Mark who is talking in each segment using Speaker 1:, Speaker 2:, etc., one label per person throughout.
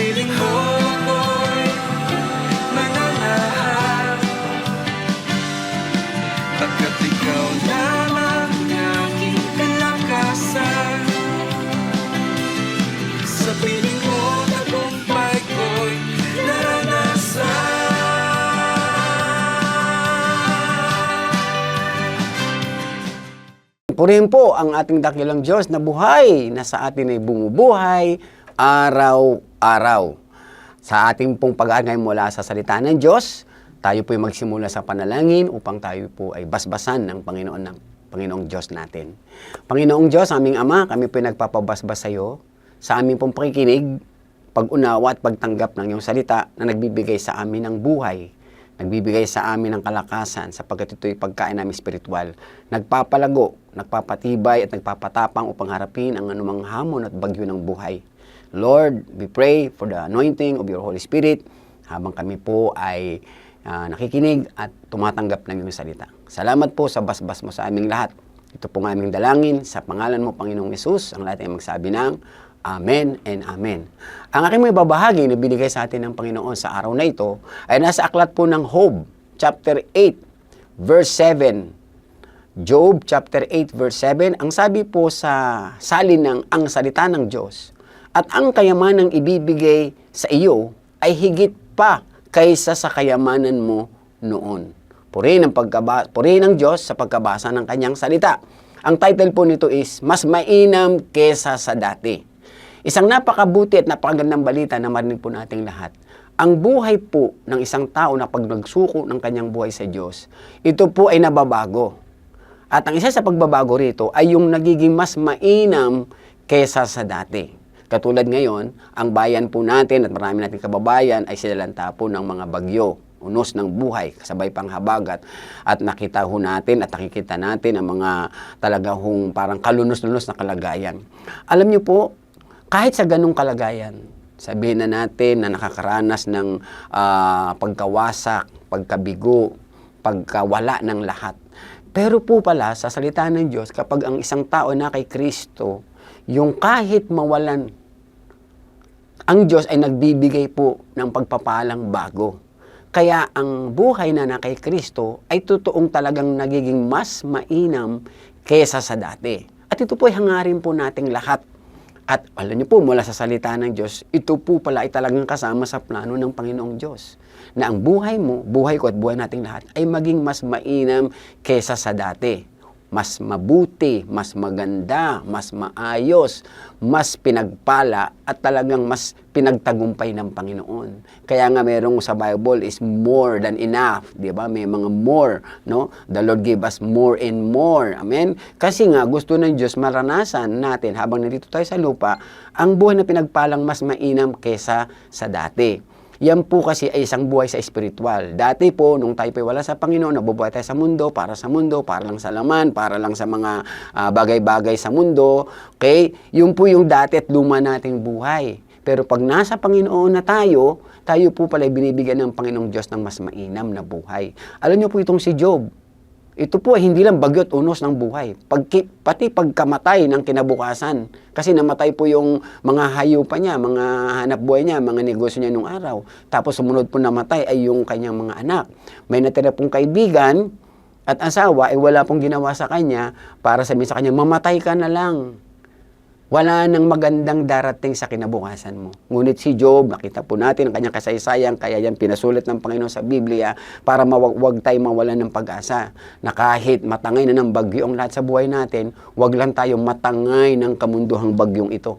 Speaker 1: piling mo ako'y mananahan Pagkat ikaw lamang ang aking kalakasan. Sa piling mo tagumpay ko'y naranasan.
Speaker 2: Purihin po ang ating dakilang Diyos na buhay na sa atin ay bumubuhay araw-araw. Sa ating pong pag-aangay mula sa salita ng Diyos, tayo po ay magsimula sa panalangin upang tayo po ay basbasan ng Panginoon ng Panginoong Diyos natin. Panginoong Diyos, aming Ama, kami po ay nagpapabasbas sa iyo sa aming pong pakikinig, pag-unawa at pagtanggap ng iyong salita na nagbibigay sa amin ng buhay, nagbibigay sa amin ng kalakasan sapagkat ito'y pagkain namin spiritual. Nagpapalago, nagpapatibay at nagpapatapang upang harapin ang anumang hamon at bagyo ng buhay. Lord, we pray for the anointing of your Holy Spirit habang kami po ay ah, nakikinig at tumatanggap ng iyong salita. Salamat po sa basbas mo sa aming lahat. Ito po ang aming dalangin sa pangalan mo, Panginoong Yesus. Ang lahat ay magsabi ng Amen and Amen. Ang aking may babahagi na binigay sa atin ng Panginoon sa araw na ito ay nasa aklat po ng Job, chapter 8, verse 7. Job chapter 8 verse 7, ang sabi po sa salin ng ang salita ng Diyos, at ang kayamanang ibibigay sa iyo ay higit pa kaysa sa kayamanan mo noon. Purihin ang, pagkaba, purihin ang Diyos sa pagkabasa ng kanyang salita. Ang title po nito is, Mas Mainam Kesa sa Dati. Isang napakabuti at napakagandang balita na marinig po nating lahat. Ang buhay po ng isang tao na pag nagsuko ng kanyang buhay sa Diyos, ito po ay nababago. At ang isa sa pagbabago rito ay yung nagiging mas mainam kesa sa dati. Katulad ngayon, ang bayan po natin at marami nating kababayan ay silalanta po ng mga bagyo, unos ng buhay, kasabay pang habagat. At nakita ho natin at nakikita natin ang mga talaga hong parang kalunos-lunos na kalagayan. Alam niyo po, kahit sa ganong kalagayan, sabihin na natin na nakakaranas ng ah, pagkawasak, pagkabigo, pagkawala ng lahat. Pero po pala, sa salita ng Diyos, kapag ang isang tao na kay Kristo, yung kahit mawalan, ang Diyos ay nagbibigay po ng pagpapalang bago. Kaya ang buhay na na kay Kristo ay totoong talagang nagiging mas mainam kesa sa dati. At ito po ay hangarin po nating lahat. At alam niyo po, mula sa salita ng Diyos, ito po pala ay talagang kasama sa plano ng Panginoong Diyos. Na ang buhay mo, buhay ko at buhay nating lahat ay maging mas mainam kesa sa dati. Mas mabuti, mas maganda, mas maayos, mas pinagpala at talagang mas pinagtagumpay ng Panginoon. Kaya nga merong sa Bible is more than enough, 'di ba? May mga more, no? The Lord gave us more and more. Amen. Kasi nga gusto ng Diyos maranasan natin habang nandito tayo sa lupa ang buhay na pinagpalang mas mainam kesa sa dati. Yan po kasi ay isang buhay sa espiritual. Dati po, nung tayo po wala sa Panginoon, nabubuhay tayo sa mundo, para sa mundo, para lang sa laman, para lang sa mga ah, bagay-bagay sa mundo. Okay? Yun po yung dati at luma nating buhay. Pero pag nasa Panginoon na tayo, tayo po pala binibigyan ng Panginoong Diyos ng mas mainam na buhay. Alam niyo po itong si Job, ito po ay hindi lang bagyo at unos ng buhay. Pagki, pati pagkamatay ng kinabukasan. Kasi namatay po yung mga hayupa niya, mga hanap buhay niya, mga negosyo niya nung araw. Tapos sumunod po namatay ay yung kanyang mga anak. May natira pong kaibigan at asawa ay wala pong ginawa sa kanya para sabihin sa kanya, mamatay ka na lang wala nang magandang darating sa kinabukasan mo. Ngunit si Job, nakita po natin ang kanyang kasaysayan, kaya yan pinasulit ng Panginoon sa Biblia para mawag wag tayo mawalan ng pag-asa. Na kahit matangay na ng bagyo ang lahat sa buhay natin, wag lang tayo matangay ng kamunduhang bagyong ito.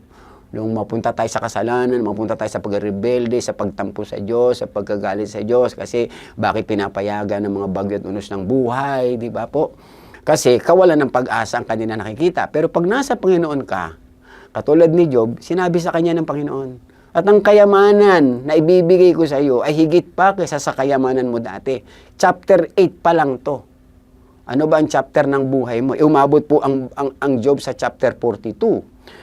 Speaker 2: Nung mapunta tayo sa kasalanan, mapunta tayo sa pagrebelde, sa pagtampo sa Diyos, sa pagkagalit sa Diyos, kasi bakit pinapayagan ng mga bagyo at unos ng buhay, di ba po? Kasi kawalan ng pag-asa ang kanina nakikita. Pero pag nasa Panginoon ka, Katulad ni Job, sinabi sa kanya ng Panginoon, at ang kayamanan na ibibigay ko sa iyo ay higit pa kaysa sa kayamanan mo dati. Chapter 8 pa lang to. Ano ba ang chapter ng buhay mo? E, umabot po ang, ang, ang Job sa chapter 42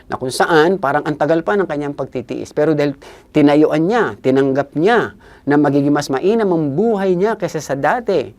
Speaker 2: na kung saan parang ang tagal pa ng kanyang pagtitiis. Pero dahil tinayuan niya, tinanggap niya na magiging mas mainam ang buhay niya kaysa sa dati,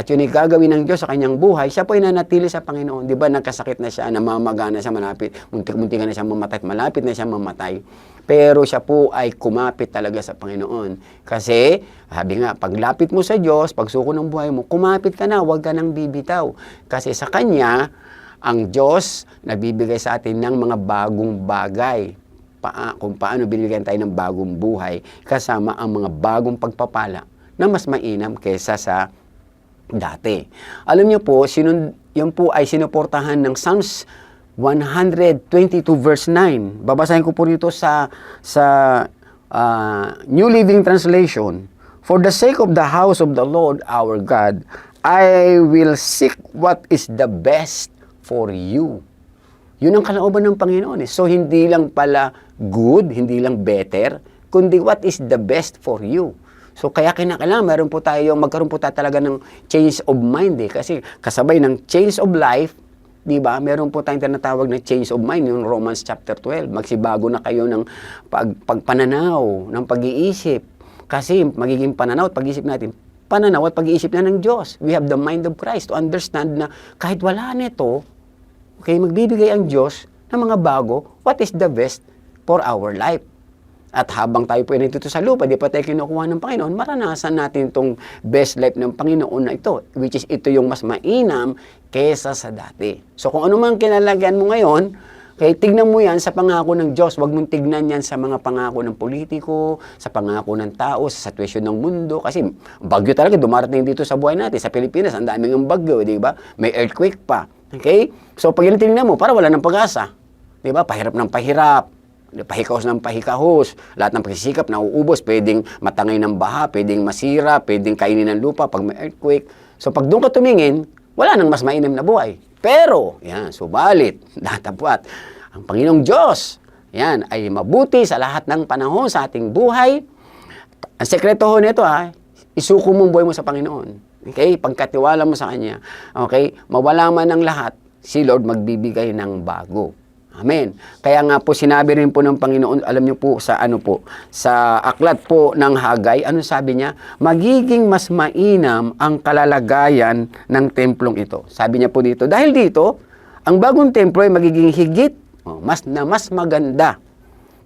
Speaker 2: at yun ay gagawin ng Diyos sa kanyang buhay, siya po ay nanatili sa Panginoon. Di ba nagkasakit na siya, namamaga na siya, malapit, muntik-muntik na siya mamatay, at malapit na siya mamatay. Pero siya po ay kumapit talaga sa Panginoon. Kasi, sabi nga, paglapit mo sa Diyos, pagsuko ng buhay mo, kumapit ka na, huwag ka nang bibitaw. Kasi sa Kanya, ang Diyos nagbibigay sa atin ng mga bagong bagay. Pa, kung paano binibigyan tayo ng bagong buhay kasama ang mga bagong pagpapala na mas mainam kesa sa dati. Alam niyo po, sinun, yun po ay sinuportahan ng Psalms 122 verse 9. Babasahin ko po dito sa sa ah, New Living Translation. For the sake of the house of the Lord our God, I will seek what is the best for you. Yun ang kalooban ng Panginoon. Eh. So, hindi lang pala good, hindi lang better, kundi what is the best for you. So, kaya kinakailangan, meron po tayo, magkaroon po tayo talaga ng change of mind eh. Kasi kasabay ng change of life, di ba, meron po tayong tinatawag na change of mind, yung Romans chapter 12. Magsibago na kayo ng pag, pagpananaw, ng pag-iisip. Kasi magiging pananaw at pag-iisip natin, pananaw at pag-iisip na ng Diyos. We have the mind of Christ to understand na kahit wala nito, Okay, magbibigay ang Diyos ng mga bago, what is the best for our life. At habang tayo po ay nandito sa lupa, di pa tayo kinukuha ng Panginoon, maranasan natin itong best life ng Panginoon na ito, which is ito yung mas mainam kesa sa dati. So kung ano man kinalagyan mo ngayon, kaya tignan mo yan sa pangako ng Diyos. Huwag mong tignan yan sa mga pangako ng politiko, sa pangako ng tao, sa sitwasyon ng mundo. Kasi bagyo talaga dumarating dito sa buhay natin. Sa Pilipinas, ang daming ang bagyo, di ba? May earthquake pa. Okay? So pag yun tinignan mo, para wala ng pag-asa. Di ba? Pahirap ng pahirap. Pahikahos ng pahikahos. Lahat ng pagsisikap nauubos. Pwedeng matangay ng baha, pwedeng masira, pwedeng kainin ng lupa pag may earthquake. So pag doon ka tumingin, wala nang mas mainam na buhay. Pero, yan, subalit, datapwat, ang Panginoong Diyos, yan, ay mabuti sa lahat ng panahon sa ating buhay. Ang sekreto ho nito ha, isuko mo buhay mo sa Panginoon. Okay? Pagkatiwala mo sa Kanya. Okay? Mawala man ang lahat, si Lord magbibigay ng bago. Amen. Kaya nga po sinabi rin po ng Panginoon, alam niyo po sa ano po, sa aklat po ng Hagay, ano sabi niya? Magiging mas mainam ang kalalagayan ng templong ito. Sabi niya po dito, dahil dito, ang bagong templo ay magiging higit, oh, mas na mas maganda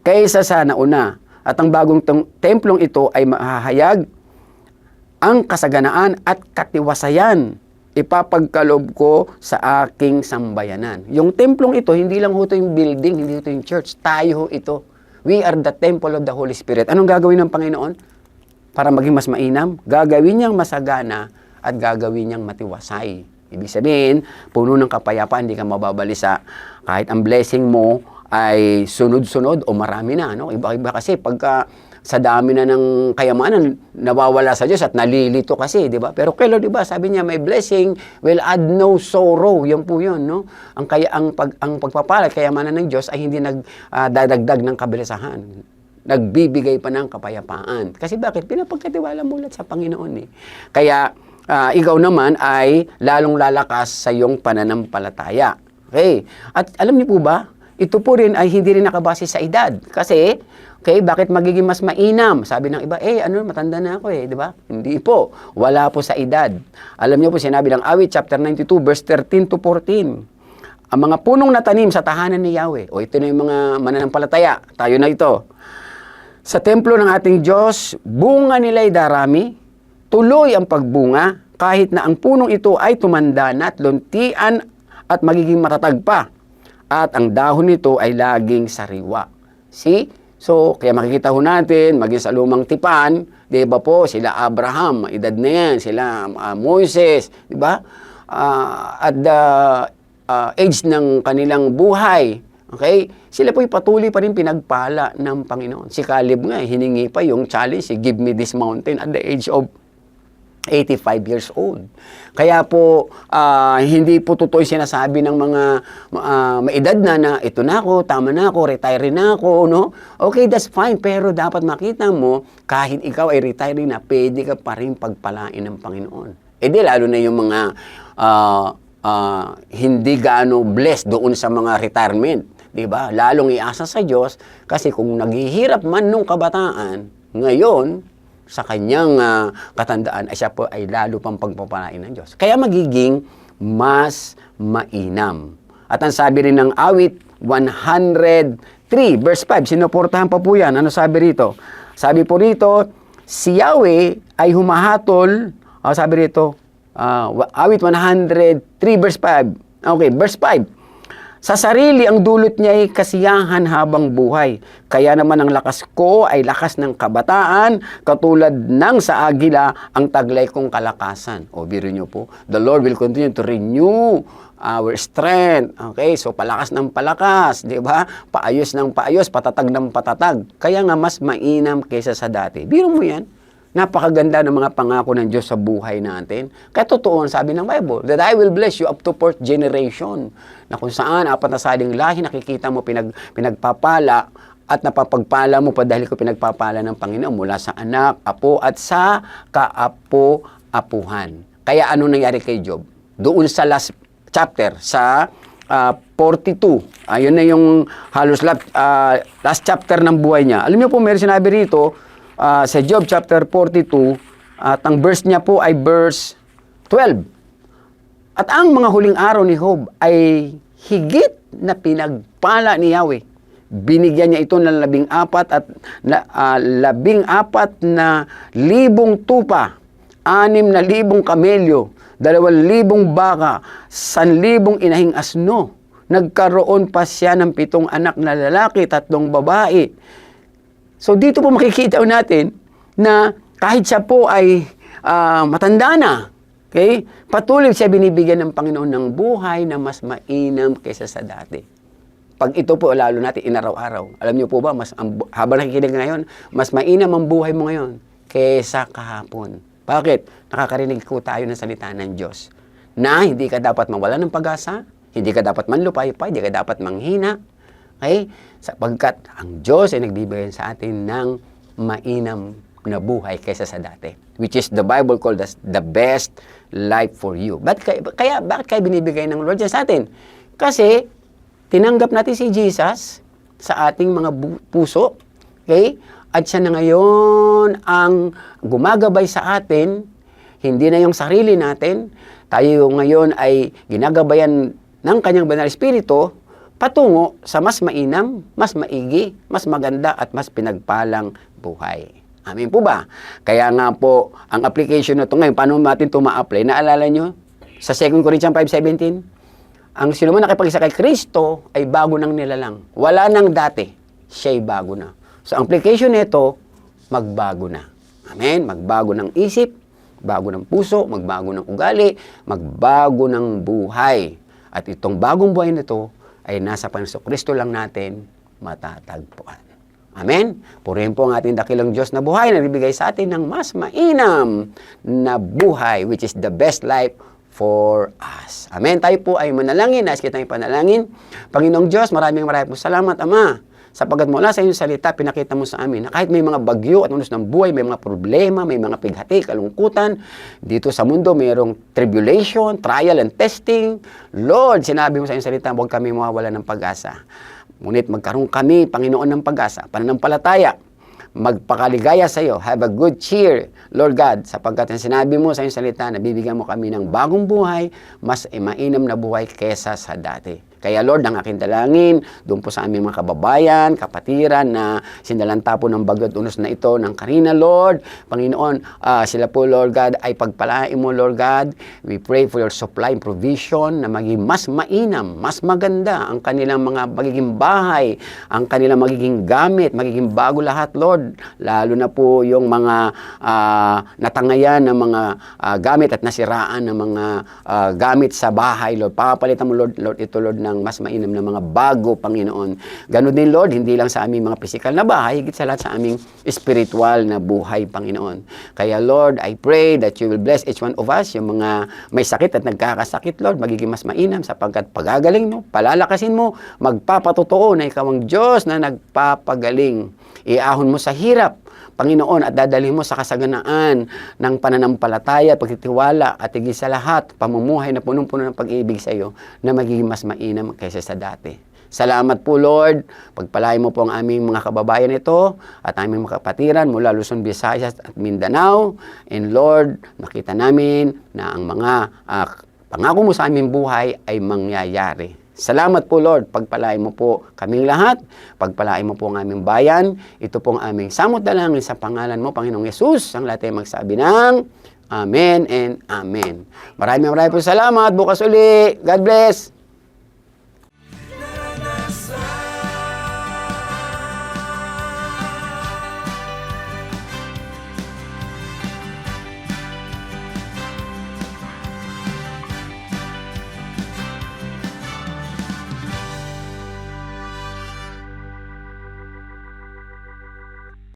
Speaker 2: kaysa sa nauna. At ang bagong tem- templong ito ay mahahayag ang kasaganaan at katiwasayan ipapagkalob ko sa aking sambayanan. Yung templong ito, hindi lang ito yung building, hindi ito yung church. Tayo ito. We are the temple of the Holy Spirit. Anong gagawin ng Panginoon? Para maging mas mainam? Gagawin niyang masagana at gagawin niyang matiwasay. Ibig sabihin, puno ng kapayapaan, hindi ka mababalisa. Kahit ang blessing mo ay sunod-sunod o marami na. No? Iba-iba kasi pagka sa dami na ng kayamanan, nawawala sa Diyos at nalilito kasi, di ba? Pero Lord, di ba, sabi niya, may blessing will add no sorrow. Yan po yun, no? Ang, kaya, ang, pag, ang pagpapala, at kayamanan ng Diyos ay hindi nagdadagdag ng kabilisahan. Nagbibigay pa ng kapayapaan. Kasi bakit? Pinapagkatiwala mo ulit sa Panginoon eh. Kaya, ah, ikaw naman ay lalong lalakas sa iyong pananampalataya. Okay? At alam niyo po ba, ito po rin ay hindi rin nakabase sa edad. Kasi, okay, bakit magiging mas mainam? Sabi ng iba, eh, ano, matanda na ako eh, di ba? Hindi po. Wala po sa edad. Alam niyo po, sinabi ng Awit, chapter 92, verse 13 to 14. Ang mga punong natanim sa tahanan ni Yahweh, o ito na yung mga mananampalataya, tayo na ito. Sa templo ng ating Diyos, bunga nila'y darami, tuloy ang pagbunga, kahit na ang punong ito ay tumanda na at luntian at magiging matatag pa. At ang dahon nito ay laging sariwa. See? So, kaya makikita ho natin, maging sa lumang tipan, di ba po, sila Abraham, edad na yan, sila ah, Moises, di ba? Ah, at the ah, age ng kanilang buhay, okay, sila po'y patuloy pa rin pinagpala ng Panginoon. Si Caleb nga, eh, hiningi pa yung challenge, eh, give me this mountain at the age of 85 years old. Kaya po, ah, hindi po totoo sinasabi ng mga ah, maedad na na ito na ako, tama na ako, retire na ako, no? Okay, that's fine. Pero dapat makita mo, kahit ikaw ay retire na, pwede ka pa rin pagpalain ng Panginoon. E di lalo na yung mga ah, ah, hindi gaano blessed doon sa mga retirement. Di ba? Lalong iasa sa Diyos kasi kung naghihirap man nung kabataan, ngayon, sa kanyang ah, katandaan ay siya po ay lalo pang pagpapalain ng Diyos. Kaya magiging mas mainam. At ang sabi rin ng awit 103 verse 5, sinuportahan pa po yan. Ano sabi rito? Sabi po rito, si Yahweh ay humahatol, ah, sabi rito, wa- awit 103 verse 5. Okay, verse 5. Sa sarili ang dulot niya ay kasiyahan habang buhay. Kaya naman ang lakas ko ay lakas ng kabataan, katulad ng sa agila ang taglay kong kalakasan. O biro niyo po, the Lord will continue to renew our strength. Okay, so palakas ng palakas, di ba? Paayos ng paayos, patatag ng patatag. Kaya nga mas mainam kaysa sa dati. Biro mo yan. Napakaganda ng mga pangako ng Diyos sa buhay natin. Kaya totoo ang sabi ng Bible, that I will bless you up to fourth generation. Na kung saan, apat na saling lahi, nakikita mo pinag, pinagpapala at napapagpala mo pa dahil ko pinagpapala ng Panginoon mula sa anak, apo at sa kaapo-apuhan. Kaya ano nangyari kay Job? Doon sa last chapter, sa ah, 42. Ayun na yung halos last, ah, last chapter ng buhay niya. Alam niyo po, meron sinabi rito, ah, sa Job chapter 42, at ang verse niya po ay verse 12. At ang mga huling araw ni Job ay higit na pinagpala ni Yahweh. Binigyan niya ito ng labing apat at na, ah, labing apat na libong tupa, anim na libong kamelyo, dalawang libong baka, san libong inahing asno. Nagkaroon pa siya ng pitong anak na lalaki, tatlong babae. So dito po makikita natin na kahit siya po ay ah, matanda na, okay, patuloy siya binibigyan ng Panginoon ng buhay na mas mainam kaysa sa dati. Pag ito po lalo natin inaraw-araw, alam niyo po ba, mas, ang, habang nakikinig ngayon, mas mainam ang buhay mo ngayon kaysa kahapon. Bakit? Nakakarinig ko tayo ng salita ng Diyos na hindi ka dapat mawala ng pag-asa, hindi ka dapat manlupay-pay, hindi ka dapat manghina, Okay? Sapagkat ang Diyos ay nagbibigay sa atin ng mainam na buhay kaysa sa dati. Which is the Bible called as the best life for you. Ba't kaya, kaya bakit kaya binibigay ng Lord yan sa atin? Kasi tinanggap natin si Jesus sa ating mga puso. Okay? At siya na ngayon ang gumagabay sa atin, hindi na yung sarili natin. Tayo ngayon ay ginagabayan ng kanyang banal espiritu patungo sa mas mainam, mas maigi, mas maganda at mas pinagpalang buhay. Amin po ba? Kaya nga po, ang application na ito ngayon, paano natin ito ma-apply? Naalala nyo? Sa 2 Corinthians 5.17, ang sino man nakipag-isa kay Kristo ay bago nang nilalang. Wala nang dati, siya'y bago na. So, ang application nito, magbago na. Amen? Magbago ng isip, bago ng puso, magbago ng ugali, magbago ng buhay. At itong bagong buhay na ito ay nasa Panginoon Kristo lang natin matatagpuan. Amen? Purihin po ang ating dakilang Diyos na buhay na nagbibigay sa atin ng mas mainam na buhay, which is the best life for us. Amen? Tayo po ay manalangin. Nais kita panalangin. Panginoong Diyos, maraming maraming salamat, Ama. Sapagkat mula sa iyong salita, pinakita mo sa amin na kahit may mga bagyo at unos ng buhay, may mga problema, may mga pighati, kalungkutan, dito sa mundo mayroong tribulation, trial and testing. Lord, sinabi mo sa iyong salita, huwag kami mawawala ng pag-asa. Ngunit magkaroon kami, Panginoon ng pag-asa, pananampalataya, magpakaligaya sa iyo. Have a good cheer, Lord God, sapagkat ang sinabi mo sa iyong salita na bibigyan mo kami ng bagong buhay, mas mainam na buhay kesa sa dati. Kaya Lord, ang aking dalangin, doon po sa aming mga kababayan, kapatiran na sinalantapo ng bagyo at unos na ito ng Karina, Lord. Panginoon, ah, sila po, Lord God, ay pagpalain mo, Lord God. We pray for your supply and provision na maging mas mainam, mas maganda ang kanilang mga magiging bahay, ang kanilang magiging gamit, magiging bago lahat, Lord. Lalo na po yung mga ah, natangayan ng mga ah, gamit at nasiraan ng mga ah, gamit sa bahay, Lord. Papalitan mo, Lord, Lord, ito, Lord, ng mas mainam na mga bago, Panginoon. Ganon din, Lord, hindi lang sa aming mga physical na bahay, higit sa lahat sa aming spiritual na buhay, Panginoon. Kaya, Lord, I pray that you will bless each one of us, yung mga may sakit at nagkakasakit, Lord, magiging mas mainam sapagkat pagagaling mo, palalakasin mo, magpapatotoo na ikaw ang Diyos na nagpapagaling. Iahon mo sa hirap, Panginoon, at dadalhin mo sa kasaganaan ng pananampalataya, pagtitiwala, at higit sa lahat, pamumuhay na punong-puno ng pag-ibig sa iyo na magiging mas mainam kaysa sa dati. Salamat po, Lord. Pagpalain mo po ang aming mga kababayan ito at aming mga kapatiran mula Luzon, Visayas at Mindanao. And Lord, nakita namin na ang mga ah, pangako mo sa aming buhay ay mangyayari. Salamat po Lord, pagpalain mo po kaming lahat, pagpalain mo po ang aming bayan. Ito po ang aming samot dalangin sa pangalan mo, Panginoong Yesus. Ang lahat ay magsabi ng Amen and Amen. Maraming maraming po salamat. Bukas uli. God bless.